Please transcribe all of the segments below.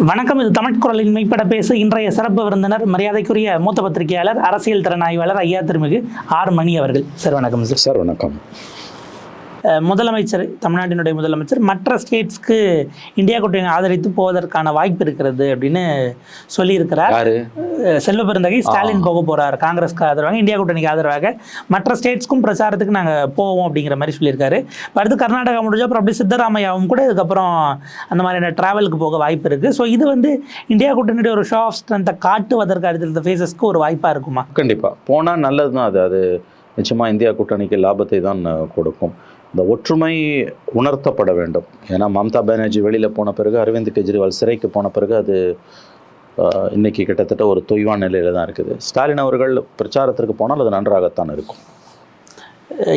வணக்கம் இது தமிழ் குரலின் மெய்ப்பட பேசு இன்றைய சிறப்பு விருந்தினர் மரியாதைக்குரிய மூத்த பத்திரிகையாளர் அரசியல் திறனாய்வாளர் ஐயா திருமிகு ஆர் மணி அவர்கள். சார் வணக்கம் சார். சார் வணக்கம். முதலமைச்சர் தமிழ்நாட்டினுடைய முதலமைச்சர் மற்ற ஸ்டேட்ஸ்க்கு இந்தியா கூட்டணி ஆதரித்து போவதற்கான வாய்ப்பு இருக்கிறது அப்படின்னு சொல்லியிருக்கிறார். செல்வ பெருந்தகை ஸ்டாலின் போக போறார். காங்கிரஸ்க்கு ஆதரவாக இந்தியா கூட்டணிக்கு ஆதரவாக மற்ற ஸ்டேட்ஸ்க்கும் பிரச்சாரத்துக்கு நாங்கள் போவோம் அப்படிங்கிற மாதிரி சொல்லியிருக்காரு. அடுத்து கர்நாடகா முடிஞ்ச அப்புறம் அப்படியே சித்தராமையாவும் கூட இதுக்கப்புறம் அந்த மாதிரியான டிராவலுக்கு போக வாய்ப்பு இருக்குது ஸோ இது வந்து இந்தியா கூட்டணியுடைய ஒரு ஷோ ஆஃப் ஸ்ட்ரென்த்தை காட்டுவதற்கு அடுத்த ஃபேஸஸ்க்கு ஒரு வாய்ப்பாக இருக்குமா? கண்டிப்பா. போனா நல்லது தான் அது. அது நிச்சயமா இந்தியா கூட்டணிக்கு லாபத்தை தான் கொடுக்கும். இந்த ஒற்றுமை உணர்த்தப்பட வேண்டும். ஏன்னா மம்தா பானர்ஜி வெளியில் போன பிறகு அரவிந்த் கெஜ்ரிவால் சிறைக்கு போன பிறகு அது இன்றைக்கி இன்னைக்கு கிட்டத்தட்ட ஒரு தொய்வான நிலையில் தான் இருக்குது. ஸ்டாலின் அவர்கள் பிரச்சாரத்திற்கு போனால் அது நன்றாகத்தான் இருக்கும்.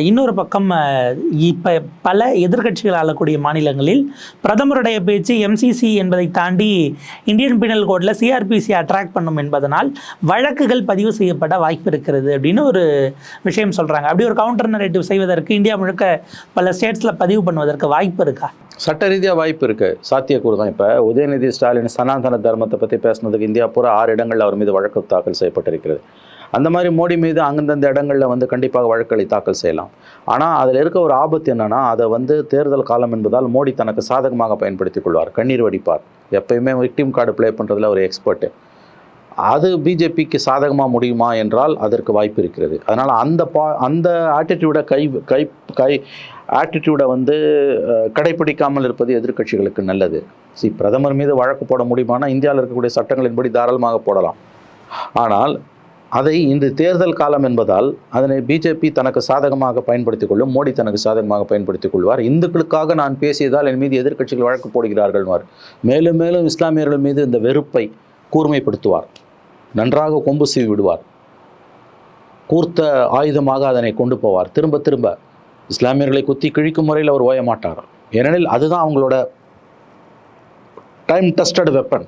இன்னொரு பக்கம் இப்போ பல எதிர்க்கட்சிகள் ஆளக்கூடிய மாநிலங்களில் பிரதமருடைய பேச்சு எம்சிசி என்பதை தாண்டி இந்தியன் பினல் கோடில் சிஆர்பிசி அட்ராக்ட் பண்ணும் என்பதனால் வழக்குகள் பதிவு செய்யப்பட வாய்ப்பு இருக்கிறது அப்படின்னு ஒரு விஷயம் சொல்கிறாங்க அப்படி ஒரு கவுண்டர் நரேட்டிவ் செய்வதற்கு இந்தியா முழுக்க பல ஸ்டேட்ஸில் பதிவு பண்ணுவதற்கு வாய்ப்பு இருக்கா? சட்ட ரீதியாக வாய்ப்பு இருக்குது சாத்தியக்கூறு தான் இப்போ. உதயநிதி ஸ்டாலின் சனாதன தர்மத்தை பற்றி பேசுனதுக்கு இந்தியா பூரா ஆறு இடங்களில் அவர் மீது வழக்கு தாக்கல் செய்யப்பட்டிருக்கிறது. அந்த மாதிரி மோடி மீது அந்தந்த இடங்களில் வந்து கண்டிப்பாக வழக்குகளை தாக்கல் செய்யலாம். ஆனால் அதில் இருக்க ஒரு ஆபத்து என்னன்னா அதை வந்து தேர்தல் காலம் என்பதால் மோடி தனக்கு சாதகமாக பயன்படுத்திக் கொள்வார். கண்ணீர் வடிப்பார். எப்பயுமே விக்டிம் கார்டு ப்ளே பண்ணுறதுல ஒரு எக்ஸ்பர்ட்டு அது பிஜேபிக்கு சாதகமாக முடியுமா என்றால் அதற்கு வாய்ப்பு இருக்கிறது. அதனால் அந்த பா அந்த ஆட்டிடியூடை கை கை கை ஆட்டிடியூடை வந்து கடைபிடிக்காமல் கடைப்பிடிக்காமல் இருப்பது எதிர்க்கட்சிகளுக்கு நல்லது. சி பிரதமர் மீது வழக்கு போட முடியுமானா இந்தியாவில் இருக்கக்கூடிய சட்டங்களின்படி தாராளமாக போடலாம். ஆனால் அதை இன்று தேர்தல் காலம் என்பதால் அதனை பிஜேபி தனக்கு சாதகமாக பயன்படுத்திக் கொள்ளும் மோடி தனக்கு சாதகமாக பயன்படுத்திக் கொள்வார். இந்துக்களுக்காக நான் பேசியதால் என் மீது எதிர்க்கட்சிகள் வழக்கு போடுகிறார்கள் மேலும் மேலும் இஸ்லாமியர்கள் மீது இந்த வெறுப்பை கூர்மைப்படுத்துவார். நன்றாக கொம்பு சீவி விடுவார். கூர்த்த ஆயுதமாக அதனை கொண்டு போவார். திரும்ப திரும்ப இஸ்லாமியர்களை குத்தி கிழிக்கும் முறையில் அவர் ஓய மாட்டார். ஏனெனில் அதுதான் அவங்களோட டைம் டெஸ்டட் வெப்பன்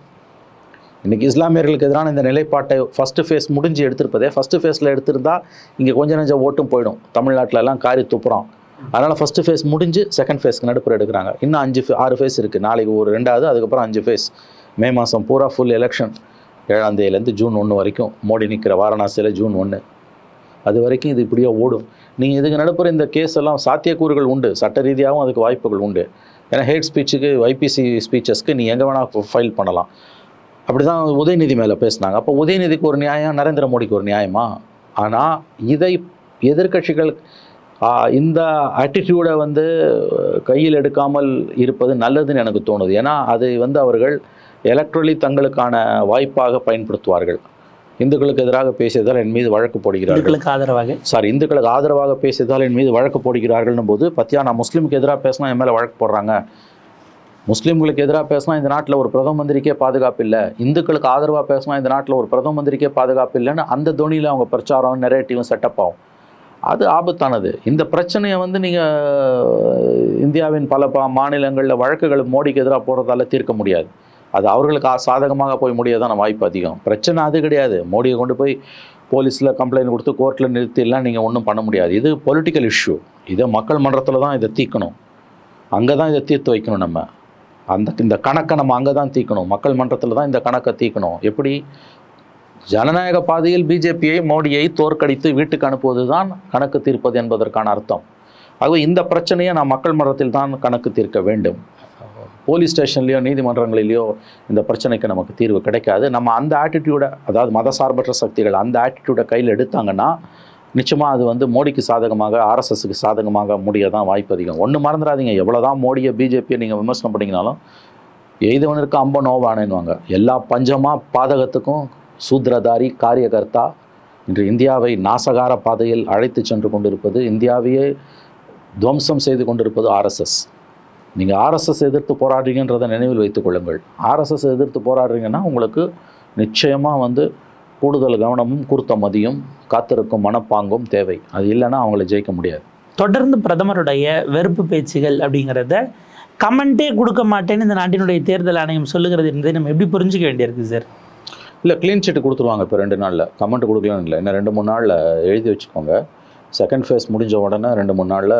இன்றைக்கி இஸ்லாமியர்களுக்கு எதிரான இந்த நிலைப்பாட்டை ஃபஸ்ட்டு ஃபேஸ் முடிஞ்சு எடுத்திருப்பதே ஃபஸ்ட்டு ஃபேஸில் எடுத்திருந்தால் இங்கே கொஞ்சம் நஞ்சம் ஓட்டும் போயிடும். தமிழ்நாட்டிலலாம் காரி துப்புறோம். அதனால் ஃபஸ்ட்டு ஃபேஸ் முடிஞ்சு செகண்ட் ஃபேஸ்க்கு நடுப்புற எடுக்கிறாங்க. இன்னும் அஞ்சு ஆறு ஃபேஸ் இருக்குது நாளைக்கு ஒரு ரெண்டாவது அதுக்கப்புறம் அஞ்சு ஃபேஸ் மே மாதம் பூரா ஃபுல் எலெக்ஷன் ஏழாம் தேதியிலேருந்து ஜூன் ஒன்று வரைக்கும். மோடி நிற்கிற வாரணாசியில் ஜூன் ஒன்று அது வரைக்கும் இது இப்படியே ஓடும். நீங்கள் இதுக்கு நடுப்புற இந்த கேஸ் எல்லாம் சாத்தியக்கூறுகள் உண்டு. சட்ட ரீதியாகவும் அதுக்கு வாய்ப்புகள் உண்டு. ஏன்னா ஹேட் ஸ்பீச்சுக்கு ஐபிசி ஸ்பீச்சஸ்க்கு நீ எங்கே வேணால் ஃபைல் பண்ணலாம். அப்படி தான் உதயநிதி மேலே பேசினாங்க. அப்போ உதயநிதிக்கு ஒரு நியாயம் நரேந்திர மோடிக்கு ஒரு நியாயமா? ஆனால் இதை எதிர்க்கட்சிகள் ஆ, இந்த ஆட்டிடியூடை வந்து கையில் எடுக்காமல் இருப்பது நல்லதுன்னு எனக்கு தோணுது. ஏன்னா அது வந்து அவர்கள் எலக்ட்ரலி தங்களுக்கான வாய்ப்பாக பயன்படுத்துவார்கள். இந்துக்களுக்கு எதிராக பேசியதால் என் மீது வழக்கு போடுகிறார்கள். ஆதரவாக? சாரி இந்துக்களுக்கு ஆதரவாக பேசியதால் என் மீது வழக்கு போடுகிறார்கள்னும் போது பத்தியா நான் முஸ்லீமுக்கு எதிராக பேசினா என் மேலே வழக்கு போடுறாங்க. முஸ்லீம்களுக்கு எதிராக பேசினா இந்த நாட்டில் ஒரு பிரதம மந்திரிக்கே பாதுகாப்பு இல்லை. இந்துக்களுக்கு ஆதரவாக பேசினா இந்த நாட்டில் ஒரு பிரதம மந்திரிக்கே பாதுகாப்பு இல்லைன்னு அந்த துணியில் அவங்க பிரச்சாரம் நெரேட்டிவும் செட்டப் ஆகும். அது ஆபத்தானது. இந்த பிரச்சனையை வந்து நீங்கள் இந்தியாவின் பல ப மாநிலங்களில் வழக்குகள் மோடிக்கு எதிராக போடுறதால தீர்க்க முடியாது. அது அவர்களுக்கு ஆ- சாதகமாக போய் முடியாதான வாய்ப்பு அதிகம். பிரச்சனை அது கிடையாது. மோடியை கொண்டு போய் போலீஸில் கம்ப்ளைண்ட் கொடுத்து கோர்ட்டில் நிறுத்திலாம் நீங்கள் ஒன்றும் பண்ண முடியாது. இது பொலிட்டிக்கல் இஷ்யூ இதை மக்கள் மன்றத்தில் தான் இதை தீர்க்கணும். அங்கே தான் இதை தீர்த்து வைக்கணும் நம்ம. அந்த இந்த கணக்கை நம்ம அங்கே தான் தீர்க்கணும் மக்கள் மன்றத்தில் தான் இந்த கணக்கை தீர்க்கணும் எப்படி? ஜனநாயக பாதையில் பிஜேபியை மோடியை தோற்கடித்து வீட்டுக்கு அனுப்புவது தான் கணக்கு தீர்ப்பது என்பதற்கான அர்த்தம். ஆகவே இந்த பிரச்சனையை நான் மக்கள் மன்றத்தில் தான் கணக்கு தீர்க்க வேண்டும். போலீஸ் ஸ்டேஷன்லேயோ நீதிமன்றங்களிலேயோ இந்த பிரச்சனைக்கு நமக்கு தீர்வு கிடைக்காது. நம்ம அந்த ஆட்டிடியூடை அதாவது மதசார்பற்ற சக்திகள் அந்த ஆட்டிடியூடை கையில் எடுத்தாங்கன்னா நிச்சயமாக அது வந்து மோடிக்கு சாதகமாக ஆர்எஸ்எஸ்க்கு சாதகமாக முடிய தான் வாய்ப்பு அதிகம். ஒன்று மறந்துடாதீங்க. எவ்வளோ தான் மோடியை பிஜேபியை நீங்கள் விமர்சனம் பண்ணிங்கனாலும் எய்தவனுக்கு அம்ப நோவானேன்னுவாங்க எல்லா பஞ்சமாக பாதகத்துக்கும் சூத்ரதாரி காரியகர்த்தா இன்று இந்தியாவை நாசகார பாதையில் அழைத்து சென்று கொண்டிருப்பது இந்தியாவையே துவம்சம் செய்து கொண்டிருப்பது ஆர்எஸ்எஸ் நீங்கள் ஆர்எஸ்எஸ் எதிர்த்து போராடுறீங்கன்றதை நினைவில் வைத்துக் கொள்ளுங்கள். ஆர்எஸ்எஸ் எதிர்த்து போராடுறீங்கன்னா உங்களுக்கு நிச்சயமாக வந்து கூடுதல் கவனமும் கொடுத்த மதியும் காத்திருக்கும் மனப்பாங்கும் தேவை. அது இல்லைன்னா அவங்கள ஜெயிக்க முடியாது. தொடர்ந்து பிரதமருடைய வெறுப்பு பேச்சுகள் அப்படிங்கிறத கமெண்ட்டே கொடுக்க மாட்டேன்னு இந்த நாட்டினுடைய தேர்தல் ஆணையம் சொல்லுகிறது என்பதை நம்ம எப்படி புரிஞ்சுக்க வேண்டியிருக்கு சார்? இல்லை க்ளீன் ஷீட் கொடுத்துருவாங்க இப்போ ரெண்டு நாளில். கமெண்ட் கொடுக்கலன்னு இல்லை. இன்னும் ரெண்டு மூணு நாளில் எழுதி வச்சுக்கோங்க. செகண்ட் ஃபேஸ் முடிஞ்ச உடனே ரெண்டு மூணு நாளில்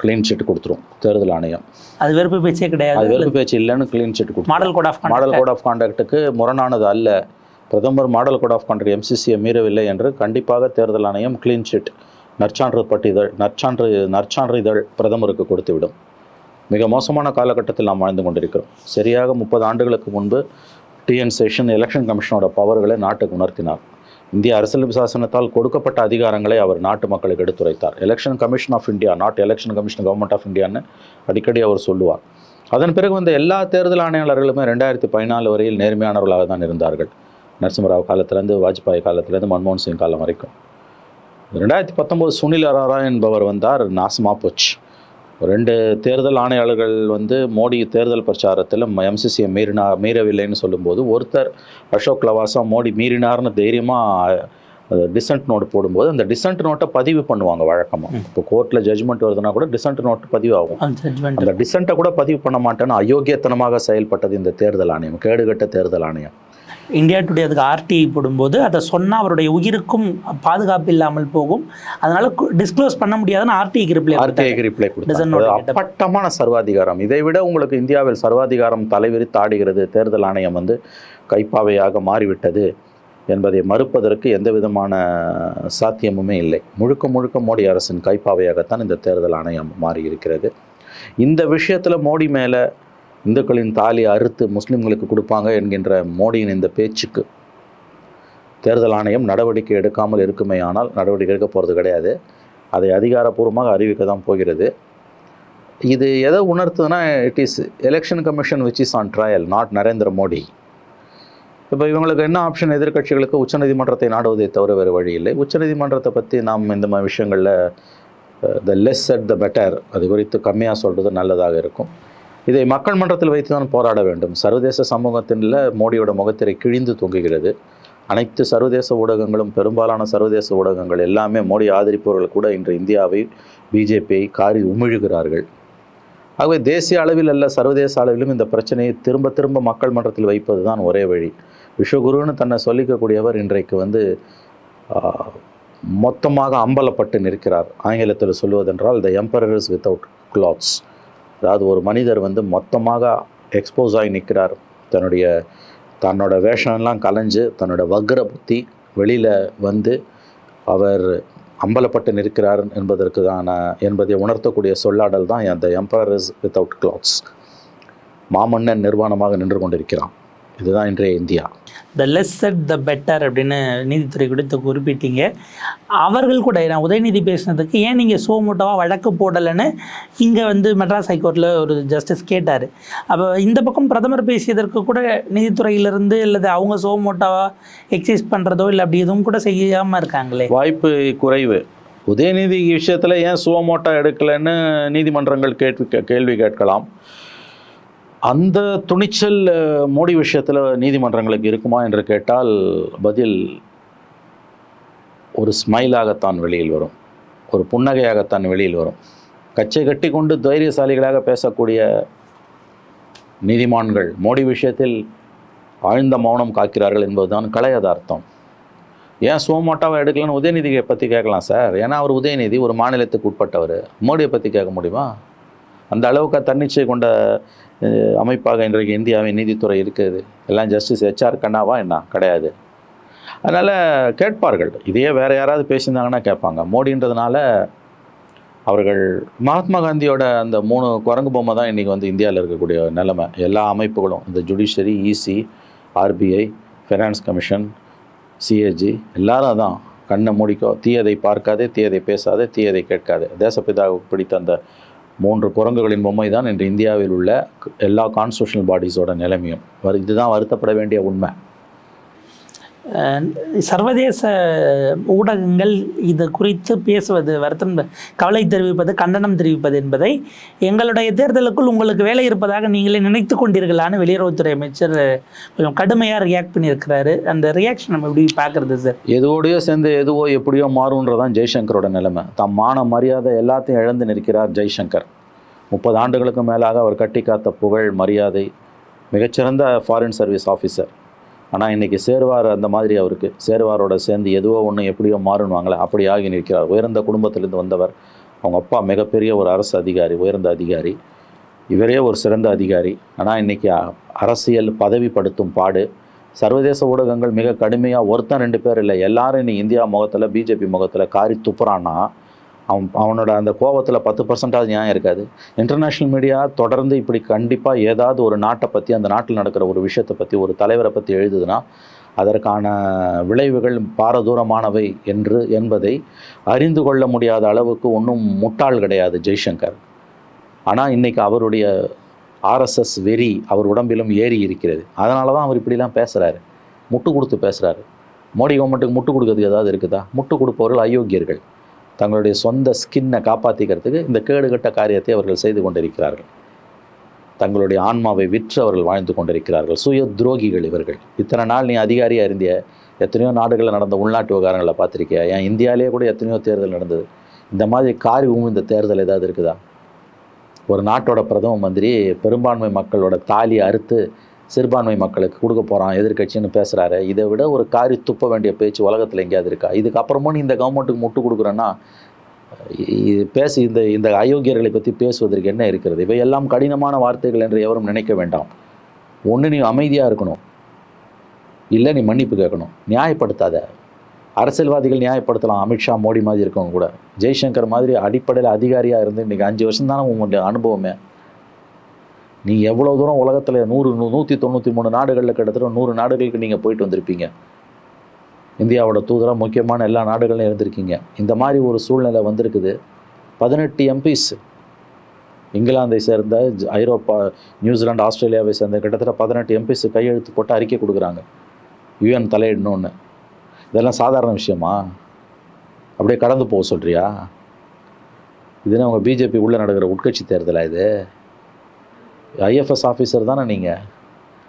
க்ளீன் சிட் கொடுத்துரும் தேர்தல் ஆணையம். அது வெறுப்பு பேச்சே அது கிடையாது வெறுப்பு பேச்சு இல்லைன்னு க்ளீன் சிட் கொடுத்துரும். Model code of model code of கான்டாக்ட்டுக்கு முரணானது அல்ல. பிரதமர் மாடல் கோட் ஆஃப் கண்ட்ரி எம்சிசியை மீறவில்லை என்று கண்டிப்பாக தேர்தல் ஆணையம் க்ளீன் ஷீட் நற்சான்று பட்டிதழ் நற்சான்று நற்சான்றிதழ் பிரதமருக்கு கொடுத்துவிடும். மிக மோசமான காலகட்டத்தில் நாம் வாழ்ந்து கொண்டிருக்கிறோம். சரியாக முப்பது ஆண்டுகளுக்கு முன்பு டிஎன் சேஷன் எலெக்ஷன் கமிஷனோட பவர்களை நாட்டுக்கு உணர்த்தினார். இந்திய அரசியல் சாசனத்தால் கொடுக்கப்பட்ட அதிகாரங்களை அவர் நாட்டு மக்களுக்கு எடுத்துரைத்தார். Election commission of India not election commission government of இந்தியான்னு அடிக்கடி அவர் சொல்லுவார். அதன் பிறகு வந்த எல்லா தேர்தல் ஆணையாளர்களுமே ரெண்டாயிரத்தி பதினாலு வரையில் நேர்மையானவர்களாக தான் இருந்தார்கள். நரசிம்மராவ் காலத்திலேருந்து வாஜ்பாய் காலத்திலேருந்து மன்மோகன் சிங் காலம் வரைக்கும். ரெண்டாயிரத்தி பத்தொம்போது சுனில் அரோரா என்பவர் வந்தார் நாசமா போச்சு. ரெண்டு தேர்தல் ஆணையாளர்கள் வந்து மோடி தேர்தல் பிரச்சாரத்தில் எம்சிசியை மீறினா மீறவில்லைன்னு சொல்லும்போது ஒருத்தர் அசோக் லவாசா மோடி மீறினார்னு தைரியமாக டிசன்ட் நோட் போடும்போது அந்த டிசன்ட் நோட்டை பதிவு பண்ணுவாங்க வழக்கமாக இப்போ கோர்ட்டில் ஜட்ஜ்மெண்ட் வருதுன்னா கூட டிசன்ட் நோட் பதிவு ஆகும் அந்த டிசன்ட்டை கூட பதிவு பண்ண மாட்டேன்னு அயோக்கியத்தனமாக செயல்பட்டது இந்த தேர்தல் ஆணையம் கேடுகட்ட தேர்தல் ஆணையம். இந்தியா டுடே அதுக்கு ஆர்டிஐ போடும்போது அதை சொன்னால் அவருடைய உயிருக்கும் பாதுகாப்பு இல்லாமல் போகும். அதனால டிஸ்க்ளோஸ் பண்ண முடியாதுன்னு ஆர்டிஐக்கு ரிப்ளை ஆர்டிஐக்கு ரிப்ளை அப்பட்டமான சர்வாதிகாரம். இதை விட உங்களுக்கு இந்தியாவில் சர்வாதிகாரம் தலைவிரித்து ஆடுகிறது தேர்தல் ஆணையம் வந்து கைப்பாவையாக மாறிவிட்டது என்பதை மறுப்பதற்கு எந்த விதமான சாத்தியமுமே இல்லை. முழுக்க முழுக்க மோடி அரசின் கைப்பாவையாகத்தான் இந்த தேர்தல் ஆணையம் மாறி இருக்கிறது இந்த விஷயத்தில் மோடி மேலே இந்துக்களின் தாலி அறுத்து முஸ்லிம்களுக்கு கொடுப்பாங்க என்கின்ற மோடியின் இந்த பேச்சுக்கு. தேர்தல் ஆணையம் நடவடிக்கை எடுக்காமல் இருக்குமே ஆனால் நடவடிக்கை எடுக்க போகிறது கிடையாது. அதை அதிகாரப்பூர்வமாக அறிவிக்க தான் போகிறது. இது எதை உணர்த்துதுன்னா it is election commission which is on trial not Narendra Modi. இப்போ இவங்களுக்கு என்ன ஆப்ஷன் எதிர்க்கட்சிகளுக்கு உச்சநீதிமன்றத்தை நாடுவதை தவிர வேறு வழி இல்லை. உச்சநீதிமன்றத்தை பற்றி நாம் இந்த மாதிரி விஷயங்களில் the less at the better அது குறித்து கம்மியாக சொல்கிறது நல்லதாக இருக்கும். இதை மக்கள் மன்றத்தில் வைத்து தான் போராட வேண்டும். சர்வதேச சமூகத்தின்ல மோடியோட முகத்திரை கிழிந்து தொங்குகிறது. அனைத்து சர்வதேச ஊடகங்களும் பெரும்பாலான சர்வதேச ஊடகங்கள் எல்லாமே மோடி ஆதரிப்பவர்கள் கூட இன்று இந்தியாவை பிஜேபியை காரி உமிழுகிறார்கள். ஆகவே தேசிய அளவில் அல்ல சர்வதேச அளவிலும் இந்த பிரச்சனையை திரும்ப திரும்ப மக்கள் மன்றத்தில் வைப்பது தான் ஒரே வழி. விஸ்வகுருன்னு தன்னை சொல்லிக்கக்கூடியவர் இன்றைக்கு வந்து மொத்தமாக அம்பலப்பட்டு நிற்கிறார். ஆங்கிலத்தில் சொல்வதென்றால் த எம்பரர்ஸ் வித்தவுட் கிளாத்ஸ் அதாவது ஒரு மனிதர் வந்து மொத்தமாக எக்ஸ்போஸ் ஆகி நிற்கிறார். தன்னுடைய தன்னோட வேஷம்லாம் கலைஞ்சு தன்னோட வக்ர புத்தி வெளியில் வந்து அவர் அம்பலப்பட்டு நிற்கிறார் என்பதற்குதான என்பதை உணர்த்தக்கூடிய சொல்லாடல் தான் அந்த எம்பரர் இஸ் வித்தவுட் கிளாத்ஸ் மாமன்னன் நிர்வாணமாக நின்று கொண்டிருக்கிறான். இதுதான் இன்றைய India. The less at the better அப்படின்னு நீதித்துறை குறித்து குறிப்பிட்டீங்க. அவர்கள் கூட நான் உதயநிதி பேசினதுக்கு ஏன் நீங்கள் சோமோட்டோவாக வழக்கு போடலைன்னு இங்கே வந்து மெட்ராஸ் ஹைகோர்ட்டில் ஒரு ஜஸ்டிஸ் கேட்டார். அப்போ இந்த பக்கம் பிரதமர் பேசியதற்கு கூட நீதித்துறையிலிருந்து அல்லது அவங்க சோமோட்டோவாக எக்ஸைஸ் பண்ணுறதோ இல்லை அப்படி எதுவும் கூட செய்யாமல் இருக்காங்களே. வாய்ப்பு குறைவு. உதயநிதி விஷயத்தில் ஏன் சுவமோட்டா எடுக்கலைன்னு நீதிமன்றங்கள் கேள்வி கே- கேள்வி கேட்கலாம். அந்த துணிச்சல் மோடி விஷயத்தில் நீதிமன்றங்களுக்கு இருக்குமா என்று கேட்டால் பதில் ஒரு ஸ்மைலாகத்தான் வெளியில் வரும். ஒரு புன்னகையாகத்தான் வெளியில் வரும். கச்சை கட்டி கொண்டு தைரியசாலிகளாக பேசக்கூடிய நீதிமான்கள் மோடி விஷயத்தில் ஆழ்ந்த மௌனம் காக்கிறார்கள் என்பதுதான் கலை யதார்த்தம். ஏன் சோமோட்டாவை எடுக்கலன்னு உதயநிதியை பற்றி கேட்கலாம் சார். ஏன்னா அவர் உதயநிதி ஒரு மாநிலத்துக்கு உட்பட்டவர். மோடியை பற்றி கேட்க முடியுமா? அந்த அளவுக்கு தன்னிச்சை கொண்ட அமைப்பாக இன்றைக்கு இந்தியாவின் நீதித்துறை இருக்குது எல்லாம் ஜஸ்டிஸ் ஹெச்ஆர் கண்ணாவா என்ன? கிடையாது. அதனால் கேட்பார்கள். இதையே வேறு யாராவது பேசியிருந்தாங்கன்னா கேட்பாங்க. மோடின்றதுனால அவர்கள் மகாத்மா காந்தியோட அந்த மூணு குரங்கு பொம்மை தான் இன்றைக்கி வந்து இந்தியாவில் இருக்கக்கூடிய நிலைமை. எல்லா அமைப்புகளும் இந்த judiciary EC RBI finance commission CAG எல்லாரும் தான் கண்ணை மூடிக்கோ தீயதை பார்க்காதே தீயதை பேசாதே தீயதை கேட்காதே. தேசப்பிதாவுக்கு பிடித்த அந்த மூன்று குரங்குகளின் பொம்மை தான் இன்று இந்தியாவில் உள்ள எல்லா கான்ஸ்டியூஷனல் பாடிஸோட நிலைமையும். இதுதான் வருத்தப்பட வேண்டிய உண்மை. சர்வதேச ஊடகங்கள் இது குறித்து பேசுவது வருத்தம் கவலை தெரிவிப்பது கண்டனம் தெரிவிப்பது என்பதை எங்களுடைய தேர்தலுக்குள் உங்களுக்கு வேலை இருப்பதாக நீங்களே நினைத்து கொண்டீர்களான்னு வெளியுறவுத்துறை அமைச்சர் கொஞ்சம் கடுமையாக ரியாக்ட் பண்ணியிருக்கிறாரு. அந்த ரியாக்ஷன் நம்ம எப்படி பார்க்குறது சார் எதுவோடையோ சேர்ந்து எதுவோ எப்படியோ மாறுன்றதான் ஜெய்சங்கரோட நிலைமை. தம் மான மரியாதை எல்லாத்தையும் இழந்து நிற்கிறார் ஜெய்சங்கர். முப்பது ஆண்டுகளுக்கு மேலாக அவர் கட்டி காத்த புகழ் மரியாதை மிகச்சிறந்த ஃபாரின் சர்வீஸ் ஆஃபீஸர் ஆனால் இன்றைக்கி சேருவார் அந்த மாதிரி அவருக்கு. சேருவாரோட சேர்ந்து எதுவோ ஒன்று எப்படியோ மாறுனுவாங்களே அப்படி ஆகி நிற்கிறார். உயர்ந்த குடும்பத்திலிருந்து வந்தவர். அவங்க அப்பா மிகப்பெரிய ஒரு அரசு அதிகாரி உயர்ந்த அதிகாரி. இவரே ஒரு சிறந்த அதிகாரி. ஆனால் இன்றைக்கி அரசியல் பதவிப்படுத்தும் பாடு. சர்வதேச ஊடகங்கள் மிக கடுமையாக ஒருத்தன் ரெண்டு பேர் இல்லை. எல்லாரும் இனி இந்தியா முகத்தில் பிஜேபி முகத்தில் காரி துப்புறான்னா அவன் அவனோட அந்த கோபத்தில் பத்து பர்சன்டாவது நியாயம் இருக்காது. இன்டர்நேஷ்னல் மீடியா தொடர்ந்து இப்படி கண்டிப்பாக ஏதாவது ஒரு நாட்டை பற்றி அந்த நாட்டில் நடக்கிற ஒரு விஷயத்தை பற்றி ஒரு தலைவரை பற்றி எழுதுதுன்னா அதற்கான விளைவுகள் பாரதூரமானவை என்று என்பதை அறிந்து கொள்ள முடியாத அளவுக்கு ஒன்றும் முட்டாள் கிடையாது ஜெய்சங்கர். ஆனால் இன்னைக்கு அவருடைய ஆர்எஸ்எஸ் வெறி அவர் உடம்பிலும் ஏறி இருக்கிறது. அதனால தான் அவர் இப்படிலாம் பேசுகிறாரு முட்டு கொடுத்து பேசுகிறாரு மோடி கவர்மெண்ட்டுக்கு முட்டு கொடுக்கறதுக்கு ஏதாவது இருக்குதா? முட்டு கொடுப்பவர்கள் அயோக்கியர்கள். தங்களுடைய சொந்த ஸ்கின்னை காப்பாற்றிக்கிறதுக்கு இந்த கேடுகட்ட காரியத்தை அவர்கள் செய்து கொண்டிருக்கிறார்கள். தங்களுடைய ஆன்மாவை விற்று அவர்கள் வாழ்ந்து கொண்டிருக்கிறார்கள். சுய துரோகிகள் இவர்கள். இத்தனை நாள் நீ அதிகாரியாக இருந்திய? எத்தனையோ நாடுகளில் நடந்த உள்நாட்டு விவகாரங்களை பார்த்துருக்கியா? ஏன் இந்தியாவிலேயே கூட எத்தனையோ தேர்தல் நடந்தது? இந்த மாதிரி காரி இந்த தேர்தல் ஏதாவது இருக்குதா? ஒரு நாட்டோட பிரதம மந்திரி பெரும்பான்மை மக்களோட தாலியை அறுத்து சிறுபான்மை மக்களுக்கு கொடுக்க போகிறான் எதிர்கட்சின்னு பேசுகிறாரு இதை விட ஒரு காரி துப்ப வேண்டிய பேச்சு உலகத்தில் எங்கேயாவது இருக்கா? இதுக்கப்புறமும் நீ இந்த கவர்மெண்ட்டுக்கு முட்டு கொடுக்குறேன்னா இது பேசி இந்த இந்த அயோக்கியர்களை பற்றி பேசுவதற்கு என்ன இருக்கிறது? இவையெல்லாம் கடினமான வார்த்தைகள் என்று எவரும் நினைக்க வேண்டாம். ஒன்று நீ அமைதியாக இருக்கணும். இல்லை நீ மன்னிப்பு கேட்கணும். நியாயப்படுத்தாத. அரசியல்வாதிகள் நியாயப்படுத்தலாம். அமித்ஷா மோடி மாதிரி இருக்கவங்க கூட. ஜெய்சங்கர் மாதிரி அடிப்படையில் அதிகாரியாக இருந்து இன்றைக்கி அஞ்சு வருஷம் தானே உங்களுடைய அனுபவமே? நீ எவ்வளோ தூரம் உலகத்தில் நூறு நூற்றி தொண்ணூற்றி மூணு நாடுகளில் கிட்டத்தட்ட நூறு நாடுகளுக்கு நீங்கள் போயிட்டு வந்திருப்பீங்க. இந்தியாவோட தூதராக முக்கியமான எல்லா நாடுகளிலும் இருந்திருக்கீங்க. இந்த மாதிரி ஒரு சூழ்நிலை வந்திருக்குது. பதினெட்டு எம்பிஸ் இங்கிலாந்தை சேர்ந்த ஐரோப்பா நியூசிலாந்து ஆஸ்திரேலியாவை சேர்ந்த கிட்டத்தட்ட பதினெட்டு எம்பிஸ் கையெழுத்து போட்டு அறிக்கை கொடுக்குறாங்க. யுஎன் தலையிடணும்னு. இதெல்லாம் சாதாரண விஷயமா? அப்படியே கடந்து போக சொல்கிறியா இதுன்னு அவங்க பிஜேபி உள்ளே நடக்கிற உட்கட்சி தேர்தலா இது? ஐஎஃப்எஸ் ஆஃபீஸர் தானே நீங்கள்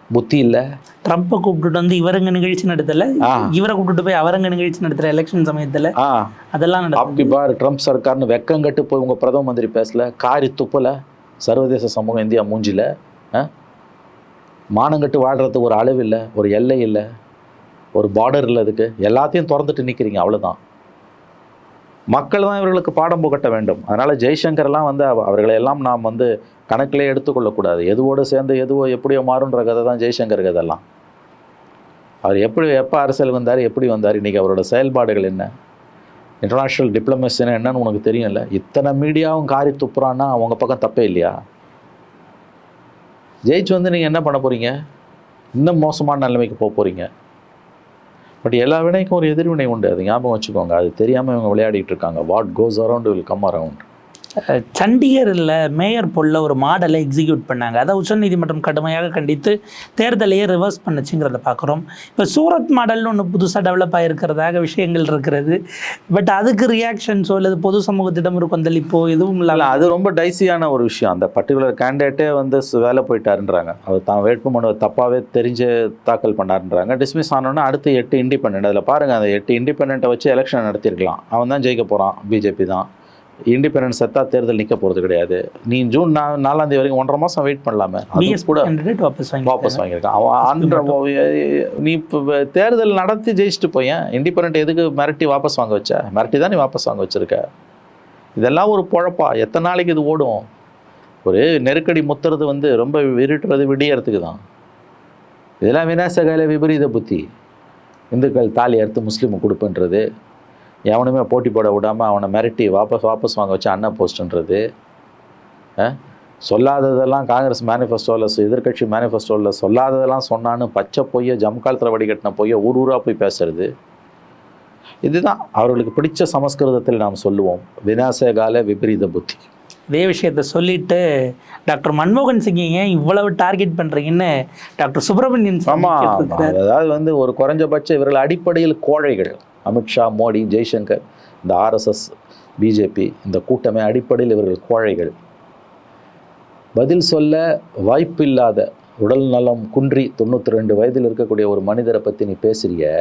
புத்தி இல்லை? ட்ரம்ப்பை கூப்பிட்டுட்டு வந்து இவரங்க நிகழ்ச்சி நடத்தல. இவரை கூப்பிட்டு போய் அவரங்க நிகழ்ச்சி நடத்துற எலெக்ஷன் சமயத்துல அதெல்லாம் அப்படி பார் ட்ரம்ப் சர்க்கார்னு வெக்கங்கட்டு போய் உங்கள் பிரதம மந்திரி பேசல காரி துப்பல சர்வதேச சமூகம் இந்தியா மூஞ்சில? மானங்கட்டு வாழ்கிறதுக்கு ஒரு அளவு இல்லை ஒரு எல்லை இல்லை ஒரு பார்டர் இல்லை அதுக்கு. எல்லாத்தையும் திறந்துட்டு நிற்கிறீங்க அவ்வளவுதான். மக்கள் தான் இவர்களுக்கு பாடம் புகட்ட வேண்டும். அதனால் ஜெய்சங்கர்லாம் வந்து அவர்களை எல்லாம் நாம் வந்து கணக்கிலே எடுத்துக்கொள்ளக்கூடாது. எதுவோடு சேர்ந்து எதுவோ எப்படியோ மாறுன்ற கதை தான் ஜெய்சங்கர் கதெல்லாம் அவர் எப்படி எப்போ அரசியல் வந்தார் எப்படி வந்தார் இன்றைக்கி அவரோட செயல்பாடுகள் என்ன? இன்டர்நேஷ்னல் டிப்ளமசின்னு என்னன்னு உனக்கு தெரியும்ல? இத்தனை மீடியாவும் காரி துப்புறான்னா அவங்க பக்கம் தப்பே இல்லையா? ஜெயிச்சு வந்து நீங்கள் என்ன பண்ண போகிறீங்க இன்னும் மோசமான நிலைமைக்கு போக போகிறீங்க பட் எல்லா வினைக்கும் ஒரு எதிர்வினை உண்டு. அது ஞாபகம் வச்சுக்கோங்க. அது தெரியாமல் இவங்க விளையாடிட்டு இருக்காங்க. What goes around will come around சண்டிகரில் மேயர் பொல்ல ஒரு மாடலை எக்ஸிக்யூட் பண்ணாங்க. அதை உச்சநீதிமன்றம் கடுமையாக கண்டித்து தேர்தலையே ரிவர்ஸ் பண்ணுச்சுங்கிறத பார்க்குறோம். இப்போ சூரத் மாடல்னு ஒன்று புதுசாக டெவலப் ஆகிருக்கிறதாக விஷயங்கள் இருக்கிறது. பட் அதுக்கு ரியாக்ஷன்ஸோ அல்லது பொது சமூகத்திடம் ஒரு கொந்தளிப்போ எதுவும் இல்லை இல்லாமல் அது ரொம்ப டைசியான ஒரு விஷயம். அந்த பர்டிகுலர் கேண்டிடேட்டே வந்து வேலை போயிட்டாருன்றாங்க. அவர் தான் வேட்புமனுவை தப்பாகவே தெரிஞ்சு தாக்கல் பண்ணாருன்றாங்க. டிஸ்மிஸ் ஆனோன்னா அடுத்து எட்டு இண்டிபெண்ட் அதில் பாருங்கள் அந்த எட்டு இண்டிபெண்ட்டை வச்சு எலெக்ஷன் நடத்தியிருக்கலாம். அவன் தான் ஜெயிக்க போகிறான் பிஜேபி தான். இண்டிபெண்டன்ஸ் செத்தா தேர்தல் நிற்க போகிறது கிடையாது. நீ ஜூன் நா நாலாம் தேதி வரைக்கும் ஒன்றரை மாதம் வெயிட் பண்ணலாமே. பிஎஸ் கூட வாபஸ் வாங்கி வாபஸ் வாங்கியிருக்கான் அவன் நீ இப்போ தேர்தல் நடத்தி ஜெயிச்சுட்டு போயேன் இண்டிபெண்ட் எதுக்கு மிரட்டி வாபஸ் வாங்க வச்ச? மிரட்டி தான் நீ வாபஸ் வாங்க வச்சிருக்க. இதெல்லாம் ஒரு பொழப்பா. எத்தனை நாளைக்கு இது ஓடும்? ஒரு நெருக்கடி முத்துறது வந்து ரொம்ப விருட்டுறது விடியறதுக்கு தான். இதெல்லாம் விநாசகால விபரீத புத்தி. இந்துக்கள் தாலி அறுத்து முஸ்லீமுக்கு கொடுப்புன்றது. எவனுமே போட்டி போட விடாமல் அவனை மிரட்டி வாபஸ் வாபஸ் வாங்க வச்சு அண்ணா போஸ்ட்ன்றது. சொல்லாததெல்லாம் காங்கிரஸ் மேனிஃபெஸ்டோவில் எதிர்க்கட்சி மேனிஃபெஸ்டோவில் சொல்லாததெல்லாம் சொன்னான்னு பச்சை பொய்ய ஜம்காலத்தில் வடிகட்டின பொய்ய ஊர் ஊராக போய் பேசுறது. இதுதான் அவர்களுக்கு பிடிச்ச சமஸ்கிருதத்தில் நாம் சொல்லுவோம். விநாசகால விபரீத புத்தி. இதே விஷயத்த சொல்லிட்டு டாக்டர் மன்மோகன் சிங்கை ஏன் இவ்வளவு டார்கெட் பண்றீங்கன்னு டாக்டர் சுப்பிரமணியன் ஆமாம். அதாவது வந்து ஒரு குறைஞ்சபட்ச இவர்கள் அடிப்படையில் கோழைகள். அமித்ஷா மோடி ஜெய்சங்கர் இந்த ஆர்எஸ்எஸ் பிஜேபி இந்த கூட்டமே அடிப்படையில் இவர்கள் கோழைகள். பதில் சொல்ல வாய்ப்பில்லாத உடல் நலம் குன்றி தொண்ணூற்றி ரெண்டு வயதில் இருக்கக்கூடிய ஒரு மனிதரை பற்றி நீ பேசுறிய.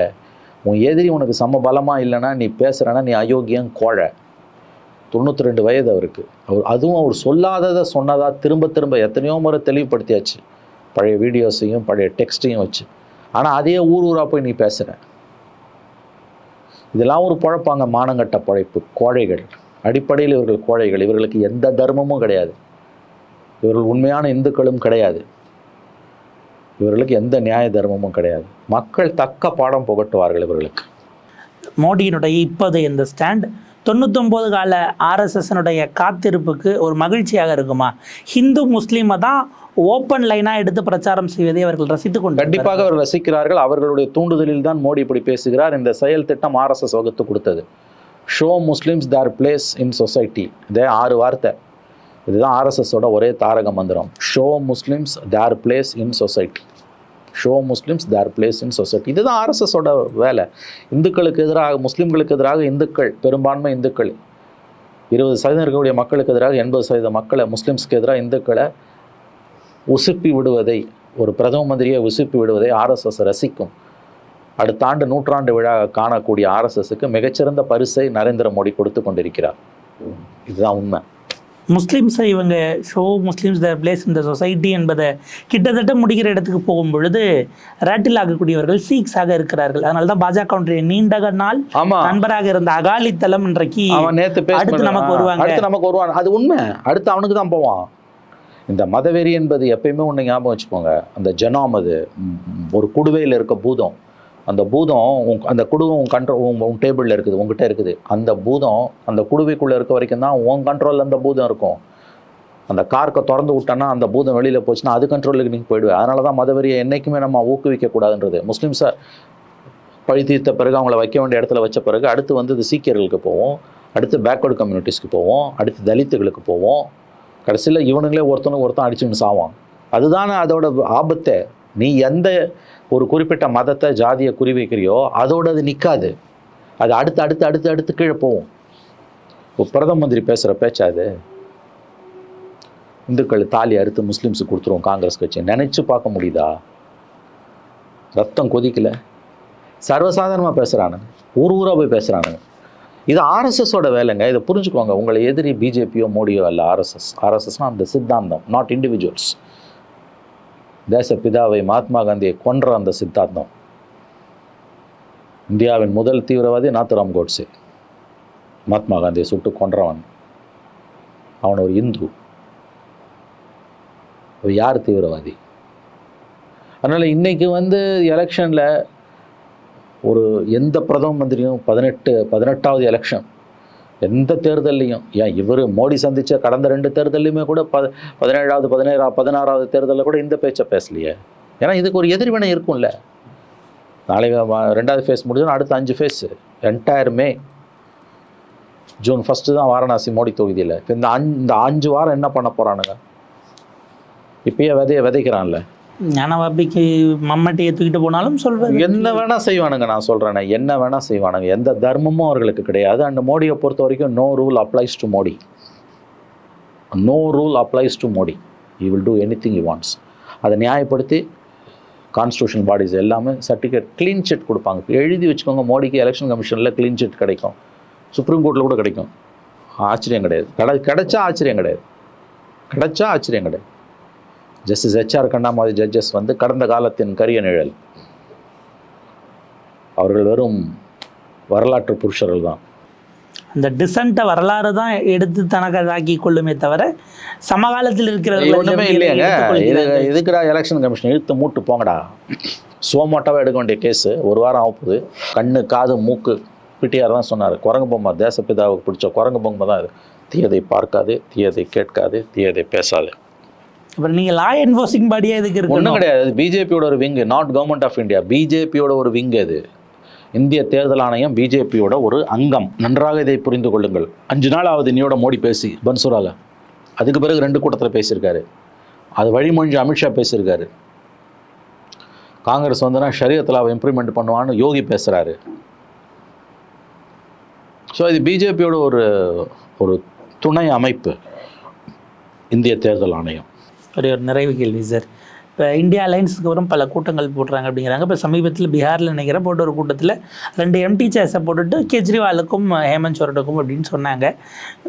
உன் எதிரி உனக்கு சம பலமாக இல்லைன்னா நீ பேசுகிறனா நீ அயோக்கியம் கோழை. தொண்ணூற்றி ரெண்டு வயது அவருக்கு. அவர் அதுவும் அவர் சொல்லாததை சொன்னதாக திரும்ப திரும்ப எத்தனையோ முறை தெளிவுபடுத்தியாச்சு. பழைய வீடியோஸையும் பழைய டெக்ஸ்ட்டையும் வச்சு. ஆனால் அதே ஊர் ஊராக போய் நீ பேசுகிறேன் இதெல்லாம் ஒரு பழப்பாங்க மானங்கட்ட பழைப்பு கோழைகள். அடிப்படையில் இவர்கள் கோழைகள். இவர்களுக்கு எந்த தர்மமும் கிடையாது. இவர்கள் உண்மையான இந்துக்களும் கிடையாது. இவர்களுக்கு எந்த நியாய தர்மமும் கிடையாது. மக்கள் தக்க பாடம் புகட்டுவார்கள் இவர்களுக்கு. மோடியினுடைய இப்போது இந்த ஸ்டாண்ட் தொண்ணூத்தொம்பது கால ஆர்எஸ்எஸ்னுடைய காத்திருப்புக்கு ஒரு மகிழ்ச்சியாக இருக்குமா? ஹிந்து முஸ்லீமை தான் ஓப்பன் லைனாக எடுத்து பிரச்சாரம் செய்வதை அவர்கள் ரசித்து கொண்டு கண்டிப்பாக அவர் ரசிக்கிறார்கள். அவர்களுடைய தூண்டுதலில் தான் மோடி இப்படி பேசுகிறார். இந்த செயல் திட்டம் ஆர்எஸ்எஸ் வகுத்து கொடுத்தது. Show Muslims their place in society இதே ஆறு வார்த்தை. இதுதான் ஆர்எஸ்எஸோட ஒரே தாரக மந்திரம். Show Muslims their place in society show Muslims their place in society இதுதான் ஆர்எஸ்எஸோட வேலை. இந்துக்களுக்கு எதிராக முஸ்லீம்களுக்கு எதிராக இந்துக்கள் பெரும்பான்மை இந்துக்கள் இருபது சதவீதம் இருக்கக்கூடிய மக்களுக்கு எதிராக எண்பது சதவீத மக்களை முஸ்லீம்ஸ்க்கு எதிராக இந்துக்களை உசுப்பி விடுவதை ஒரு பிரதம மந்திரியை உசுப்பி விடுவதை ஆர்எஸ்எஸ் ரசிக்கும். அடுத்த ஆண்டு நூற்றாண்டு விழா காணக்கூடிய ஆர்எஸ்எஸ்க்கு மிகச்சிறந்த பரிசை நரேந்திர மோடி கொடுத்து கொண்டிருக்கிறார். இதுதான் உண்மை. முஸ்லீம்ஸை இவங்க show Muslims their place in the society என்பதை கிட்டத்தட்ட முடிகிற இடத்துக்கு போகும் பொழுது ரேட்டில் ஆகக்கூடியவர்கள் சீக்ஸாக இருக்கிறார்கள். அதனால தான் பாஜகவுடைய நீண்ட நாள் நண்பராக இருந்த அகாலித்தளம் இன்றைக்கு அவன் நேத்து பேச அடுத்து நமக்கு வருவாங்க. அடுத்து நமக்கு வருவான் அது உண்மை. அடுத்து அவனுக்கு தான் போவான். இந்த மதவெறி என்பது எப்பயுமே ஒன்று ஞாபகம் வச்சுக்கோங்க. அந்த ஜனம் அது. ஒரு குடுவையில் இருக்க பூதம். அந்த பூதம் உன் அந்த குடுவை உன் கண்ட்ரோ உன் உன் டேபிளில் இருக்குது உங்ககிட்ட இருக்குது. அந்த பூதம் அந்த குடுவைக்குள்ளே இருக்க வரைக்கும் தான் உன் கண்ட்ரோலில் அந்த பூதம் இருக்கும். அந்த கார்க்கை திறந்து விட்டோன்னா அந்த பூதம் வெளியில் போச்சுன்னா அது கண்ட்ரோலுக்கு நீங்கள் போயிடுவேன் அதனால தான் மதவெறியை என்றைக்குமே நம்ம ஊக்குவிக்கக்கூடாதுன்றது முஸ்லீம்ஸை பழி தீர்த்த பிறகு அவங்கள வைக்க வேண்டிய இடத்துல வச்ச பிறகு அடுத்து வந்து இது சீக்கியர்களுக்கு போவோம். அடுத்து பேக்வர்டு கம்யூனிட்டிஸ்க்கு போவோம். அடுத்து தலித்துகளுக்கு போவோம். கடைசியில் இவனுங்களே ஒருத்தனுக்கு ஒருத்தன் அடிச்சுன்னு சாவான். அதுதானே அதோட ஆபத்தை. நீ எந்த ஒரு குறிப்பிட்ட மதத்தை ஜாதியை குறி வைக்கிறியோ அதோட அது நிற்காது அது அடுத்து அடுத்து அடுத்து அடுத்து கீழே போகும். இப்போ பிரதம மந்திரி பேசுகிற பேச்சா அது? இந்துக்கள் தாலி அறுத்து முஸ்லீம்ஸுக்கு கொடுத்துருவோம் காங்கிரஸ் கட்சி. நினச்சி பார்க்க முடியுதா? ரத்தம் கொதிக்கல. சர்வசாதாரணமாக பேசுகிறானுங்க ஊர் ஊராக போய் பேசுகிறானுங்க இது ஆர்எஸ்எஸோட வேலைங்க. இதை புரிஞ்சுக்கோங்க உங்களை எதிரி பிஜேபியோ மோடியோ அல்ல ஆர்எஸ்எஸ் ஆர்எஸ்எஸ்னால் அந்த சித்தாந்தம் நாட் இண்டிவிஜுவல்ஸ் தேச பிதாவை மகாத்மா காந்தியை கொன்ற அந்த சித்தாந்தம். இந்தியாவின் முதல் தீவிரவாதி நாத்துராம் கோட்ஸே. மகாத்மா காந்தியை சுட்டு கொன்றவன். அவன் ஒரு இந்து. அவன் யார் தீவிரவாதி? அதனால் இன்னைக்கு வந்து எலெக்ஷனில் ஒரு எந்த பிரதம மந்திரியும் பதினெட்டு பதினெட்டாவது எலெக்ஷன் எந்த தேர்தல்லையும் ஏன் இவர் மோடி சந்தித்த கடந்த ரெண்டு தேர்தல்லையுமே கூட ப பதினேழாவது பதினேழா பதினாறாவது தேர்தலில் கூட இந்த பேச்சை பேசலையே. ஏன்னா இதுக்கு ஒரு எதிர்வினை இருக்கும்ல. நாளைக்கு ரெண்டாவது ஃபேஸ் முடிஞ்சோன்னா அடுத்த அஞ்சு phase entire May June first தான் வாரணாசி மோடி தொகுதியில். இப்போ இந்த அஞ்சு இந்த அஞ்சு வாரம் என்ன பண்ண போகிறானுங்க இப்பயே விதைய விதைக்கிறான்ல. ஞானவாபிக்கு மம்மட்டியை தூக்கிட்டு போனாலும் சொல்வது என்ன வேணா செய்வானுங்க நான் சொல்றேனே. என்ன வேணா செய்வானுங்க. எந்த தர்மமும் அவர்களுக்கு கிடையாது. அண்ட் மோடியை பொறுத்த வரைக்கும் no rule applies to Modi. No rule applies to Modi. You will do anything you wants அதை நியாயப்படுத்தி கான்ஸ்டியூஷன் பாடிஸ் எல்லாமே சர்டிஃபிகேட் க்ளீன் சிட் கொடுப்பாங்க. எழுதி வச்சுக்கோங்க மோடிக்கு எலெக்ஷன் கமிஷனில் க்ளீன் சிட் கிடைக்கும். சுப்ரீம் கோர்ட்டில் கூட கிடைக்கும். ஆச்சரியம் கிடையாது. கிடை கிடைச்சா ஆச்சரியம் கிடையாது. கிடைச்சா ஆச்சரியம் கிடையாது. ஜஸ்டிஸ் ஹெச்ஆர் கண்ணா மாதிரி ஜட்ஜஸ் வந்து கடந்த காலத்தின் கரிய நிழல். அவர்கள் வெறும் வரலாற்று புருஷர்கள் தான். அந்த டிசன்ட்டை வரலாறு தான் எடுத்து தனக்கு அதாக்கி கொள்ளுமே தவிர சமகாலத்தில் இருக்கிறவர்கள் ஒன்றுமே இல்லையாங்க? எதுக்குடா எலெக்ஷன் கமிஷன் இழுத்து மூட்டு போங்கடா. சோமோட்டாவாக எடுக்க வேண்டிய கேஸு ஒரு வாரம் ஆகுது கண்ணு காது மூக்கு பிடிஆர் தான் சொன்னார். குரங்கு பொம்மை தேசப்பிதாவுக்கு பிடிச்ச குரங்கு பொம்மை தான் இது. தீயதை பார்க்காது தீயதை கேட்காது தீயதை பேசாது. அப்புறம் நீங்க லா என்ஃபோர்சிங் பாடியா இதுக்கு ஒன்றும் கிடையாது. பிஜேபியோட ஒரு wing not government of India பிஜேபியோட ஒரு விங் அது. இந்திய தேர்தல் ஆணையம் பிஜேபியோட ஒரு அங்கம். நன்றாக இதை புரிந்து கொள்ளுங்கள். அஞ்சு நாள் ஆகுது நீயோட மோடி பேசி. பன்சுரால. அதுக்கு பிறகு ரெண்டு கூட்டத்தில் பேசியிருக்காரு. அது வழிமொழிஞ்சு அமித்ஷா பேசியிருக்காரு. காங்கிரஸ் வந்துன்னா ஷரியத்தில் அவ இம்ப்ளிமெண்ட் பண்ணுவான்னு யோகி பேசுகிறாரு ஸோ இது பிஜேபியோட ஒரு ஒரு துணை அமைப்பு. இந்திய தேர்தல் ஆணையம். ஒரு ஒரு நிறைவு கேள்வி சார். இப்போ இந்தியா அலைன்ஸுக்கு அப்புறம் பல கூட்டங்கள் போடுறாங்க அப்படிங்கிறாங்க. இப்போ சமீபத்தில் பீகாரில் நினைக்கிற போட்ட ஒரு கூட்டத்தில் ரெண்டு எம்டி சேர்ஸை போட்டுட்டு கெஜ்ரிவாலுக்கும் ஹேமந்த் சோரனுக்கும் அப்படின்னு சொன்னாங்க.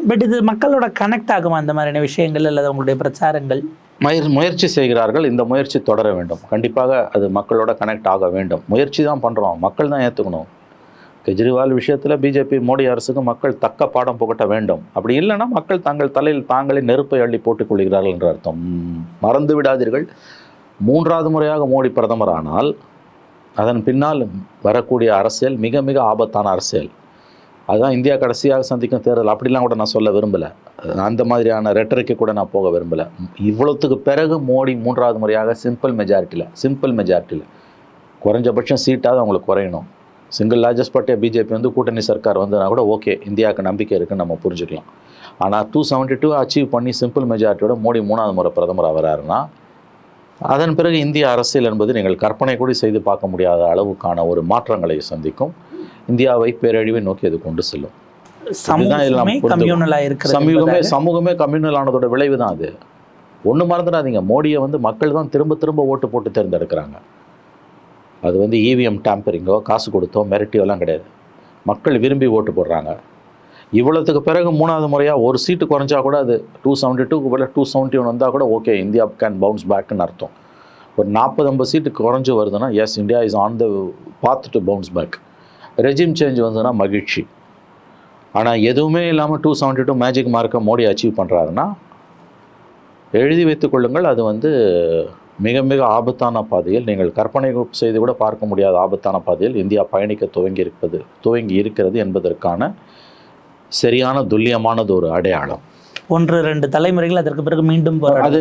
பட் இது மக்களோட கனெக்ட் ஆகுமா? அந்த மாதிரியான விஷயங்கள் அல்லது அவங்களுடைய பிரச்சாரங்கள்? முயற் முயற்சி செய்கிறார்கள். இந்த முயற்சி தொடர வேண்டும். கண்டிப்பாக அது மக்களோட கனெக்ட் ஆக வேண்டும். முயற்சி தான் பண்ணுறோம் மக்கள் தான் ஏற்றுக்கணும் கெஜ்ரிவால் விஷயத்தில் பிஜேபி மோடி அரசுக்கு மக்கள் தக்க பாடம் புகட்ட வேண்டும். அப்படி இல்லைன்னா மக்கள் தங்கள் தலையில் தாங்களே நெருப்பை அள்ளி போட்டுக் கொள்கிறார்கள் என்ற அர்த்தம். மறந்து விடாதீர்கள். மூன்றாவது முறையாக மோடி பிரதமர் ஆனால் அதன் பின்னால் வரக்கூடிய அரசியல் மிக மிக ஆபத்தான அரசியல். அதுதான் இந்தியா கடைசியாக சந்திக்கும் தேர்தல். அப்படிலாம் கூட நான் சொல்ல விரும்பலை. அந்த மாதிரியான ரெட்டரிக்கு கூட நான் போக விரும்பலை. இவ்வளோத்துக்கு பிறகு மோடி மூன்றாவது முறையாக சிம்பிள் மெஜாரிட்டியில் சிம்பிள் மெஜாரிட்டியில் குறைஞ்சபட்சம் சீட்டாவது அவங்களுக்கு குறையணும். சிங்கிள் லார்ஜஸ்ட் பார்ட்டியாக பிஜேபி வந்து கூட்டணி சர்க்கார் வந்ததுனா கூட ஓகே இந்தியாவுக்கு நம்பிக்கை இருக்குன்னு நம்ம புரிஞ்சுக்கலாம். ஆனால் டூ செவன்ட்டி டூ அச்சீவ் பண்ணி சிம்பிள் மெஜாரிட்டியோட மோடி மூணாவது முறை பிரதமராக வராருன்னா அதன் பிறகு இந்திய அரசியல் என்பது நீங்கள் கற்பனை கூட செய்து பார்க்க முடியாத அளவுக்கான ஒரு மாற்றங்களை சந்திக்கும். இந்தியாவை பேரழிவை நோக்கி அது கொண்டு செல்லும். சமூகமே. சமூகமே கம்யூனல் ஆனதோட விளைவு தான் அது. ஒன்று மறந்துடாதீங்க. மோடியை வந்து மக்கள் தான் திரும்ப திரும்ப ஓட்டு போட்டு தேர்ந்தெடுக்கிறாங்க. அது வந்து இவிஎம் டேம்பரிங்கோ காசு கொடுத்தோ மெரட்டியோலாம் கிடையாது. மக்கள் விரும்பி ஓட்டு போடுறாங்க. இவ்வளோத்துக்கு பிறகு மூணாவது முறையாக ஒரு சீட்டு குறைஞ்சா கூட அது டூ செவன்ட்டி டூக்கு பதில் டூ செவன்ட்டி ஒன் வந்தால் கூட ஓகே இந்தியா கேன் பவுன்ஸ் பேக்குன்னு அர்த்தம். ஒரு நாற்பது ஐம்பது சீட்டு குறைஞ்சி வருதுன்னா yes India is on the path to bounce back regime change வந்ததுன்னா மகிழ்ச்சி. ஆனால் எதுவுமே இல்லாமல் டூ செவன்ட்டி டூ மேஜிக் மார்க்கை மோடி அச்சீவ் பண்ணுறாருன்னா எழுதி வைத்துக்கொள்ளுங்கள் அது வந்து மிக மிக ஆபத்தான பாதையில் நீங்கள் கற்பனை செய்து கூட பார்க்க முடியாத ஆபத்தான பாதையில் இந்தியா பயணிக்க துவங்கி இருப்பது துவங்கி இருக்கிறது என்பதற்கான சரியான துல்லியமானது ஒரு அடையாளம். ஒன்று ரெண்டு தலைமுறைகள் அதற்கு பிறகு மீண்டும் அது.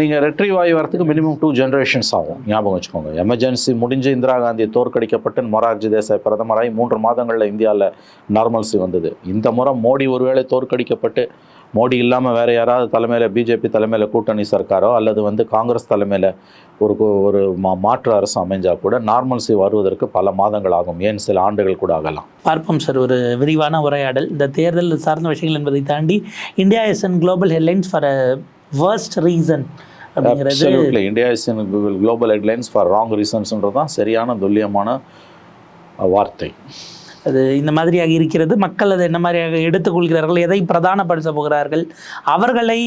நீங்கள் ரெட்ரிவ் ஆகி வரத்துக்கு மினிமம் டூ ஜென்ரேஷன்ஸ் ஆகும். ஞாபகம் வச்சுக்கோங்க. எமர்ஜென்சி முடிஞ்சு இந்திரா காந்தி தோற்கடிக்கப்பட்டு மொரார்ஜி தேசாய் பிரதமராகி மூன்று மாதங்களில் இந்தியாவில் நார்மல்சி வந்தது. இந்த முறை மோடி ஒருவேளை தோற்கடிக்கப்பட்டு மோடி இல்லாமல் வேறு யாராவது தலைமையில் பிஜேபி தலைமையில் கூட்டணி சர்க்காரோ அல்லது வந்து காங்கிரஸ் தலைமையில் ஒரு ஒரு மா மாற்று அரசு அமைஞ்சால் கூட நார்மல்சி வருவதற்கு பல மாதங்கள் ஆகும். ஏன் சில ஆண்டுகள் கூட ஆகலாம். பார்ப்போம் சார். ஒரு விரிவான உரையாடல். இந்த தேர்தல் சார்ந்த விஷயங்கள் என்பதை தாண்டி India is on global headlines for a worst reason அப்படிங்கிறது. India is in global headlines for wrong reasonsன்றது தான் சரியான துல்லியமான வார்த்தை. அது இந்த மாதிரியாக இருக்கிறது. மக்கள் அதை என்ன மாதிரியாக எடுத்துக்கொள்கிறார்கள் எதை பிரதானப்படுத்த போகிறார்கள் அவர்களை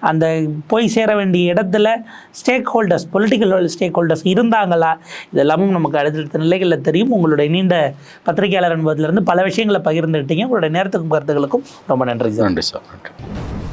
அந்த போய் சேர வேண்டிய இடத்துல stakeholders political stakeholders இருந்தாங்களா? இதெல்லாமும் நமக்கு அடுத்தடுத்த நிலைகளில் தெரியும். உங்களுடைய நீண்ட பத்திரிகையாளர் என்பதிலிருந்து பல விஷயங்களை பகிர்ந்துக்கிட்டீங்க உங்களுடைய நேரத்துக்கும் கருத்துக்களுக்கும் ரொம்ப நன்றி சார். நன்றி சார். நன்றி.